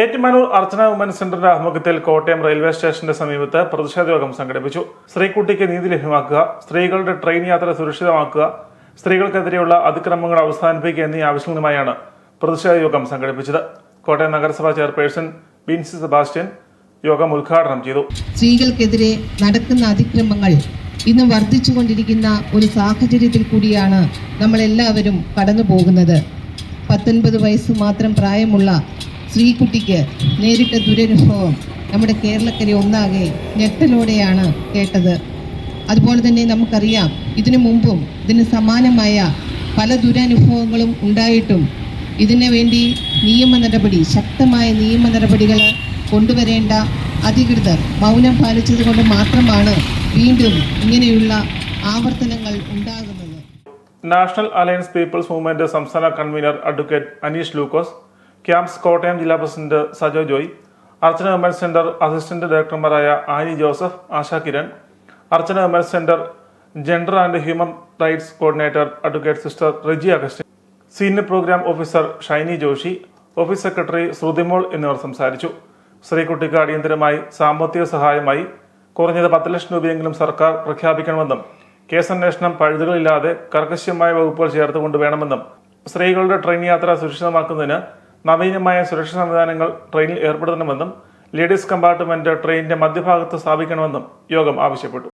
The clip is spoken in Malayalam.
ഏറ്റുമാനൂർ അർച്ചന വുമൻസ് സെന്ററിന്റെ ആഭിമുഖ്യത്തിൽ കോട്ടയം റെയിൽവേ സ്റ്റേഷന്റെ സമീപത്ത് പ്രതിഷേധ യോഗം സംഘടിപ്പിച്ചു. സ്ത്രീക്കുട്ടിക്ക് നീതി ലഭ്യമാക്കുക സ്ത്രീകളുടെ ട്രെയിൻ യാത്ര സുരക്ഷിതമാക്കുക സ്ത്രീകൾക്കെതിരെയുള്ള അതിക്രമങ്ങൾ അവസാനിപ്പിക്കുക എന്നീ ആവശ്യങ്ങളുമായാണ് പ്രതിഷേധ യോഗം സംഘടിപ്പിച്ചത്. കോട്ടയം നഗരസഭാ ചെയർപേഴ്സൺ ബിൻസി സെബാസ്റ്റ്യൻ യോഗം ഉദ്ഘാടനം ചെയ്തു. സ്ത്രീകൾക്കെതിരെ നടക്കുന്ന അതിക്രമങ്ങൾ ഇന്ന് വർദ്ധിച്ചുകൊണ്ടിരിക്കുന്ന ഒരു സാഹചര്യത്തിൽ കൂടിയാണ് നമ്മളെല്ലാവരും കടന്നു പോകുന്നത് പത്തൊൻപത് വയസ്സ് മാത്രം പ്രായമുള്ള സ്ത്രീകുട്ടിക്ക് നേരിട്ട ദുരനുഭവം നമ്മുടെ കേരളക്കരെ ഒന്നാകെ ഞെട്ടലോടെയാണ് കേട്ടത്. അതുപോലെ തന്നെ നമുക്കറിയാം ഇതിനു മുമ്പും ഇതിന് സമാനമായ പല ദുരനുഭവങ്ങളും ഉണ്ടായിട്ടും ഇതിനു വേണ്ടി നിയമ നടപടി ശക്തമായ നിയമ നടപടികൾ കൊണ്ടുവരേണ്ട അധികൃതർ മൗനം പാലിച്ചത് കൊണ്ട് മാത്രമാണ് വീണ്ടും ഇങ്ങനെയുള്ള ആവർത്തനങ്ങൾ ഉണ്ടാകുന്നത്. നാഷണൽ അലയൻസ് പീപ്പിൾസ് മൂവ്മെന്റ് സംസ്ഥാന convener advocate Aneesh Lukose camps Kottayam ജില്ലാ president Sajo Joy Archana women's centre assistant ഡയറക്ടർമാരായ Annie Joseph Asha Kiran Archana women's centre gender and human rights coordinator advocate sister Reji Augustine senior programme officer Shiny Joshi office secretary Sruthimol എന്നിവർ സംസാരിച്ചു. ശ്രീകുട്ടിക്ക് അടിയന്തരമായി സാമ്പത്തിക സഹായമായി കുറഞ്ഞത് പത്ത് ലക്ഷം രൂപയെങ്കിലും സർക്കാർ പ്രഖ്യാപിക്കണമെന്നും കേസ് കേസന്വേഷണം പഴുതുകളില്ലാതെ കർക്കശ്യമായ വകുപ്പുകൾ ചേർത്തുകൊണ്ട് വേണമെന്നും സ്ത്രീകളുടെ ട്രെയിൻ യാത്ര സുരക്ഷിതമാക്കുന്നതിന് നവീനമായ സുരക്ഷാ സംവിധാനങ്ങൾ ട്രെയിനിൽ ഏർപ്പെടുത്തണമെന്നും ലേഡീസ് കമ്പാർട്ട്മെന്റ് ട്രെയിനിന്റെ മധ്യഭാഗത്ത് സ്ഥാപിക്കണമെന്നും യോഗം ആവശ്യപ്പെട്ടു.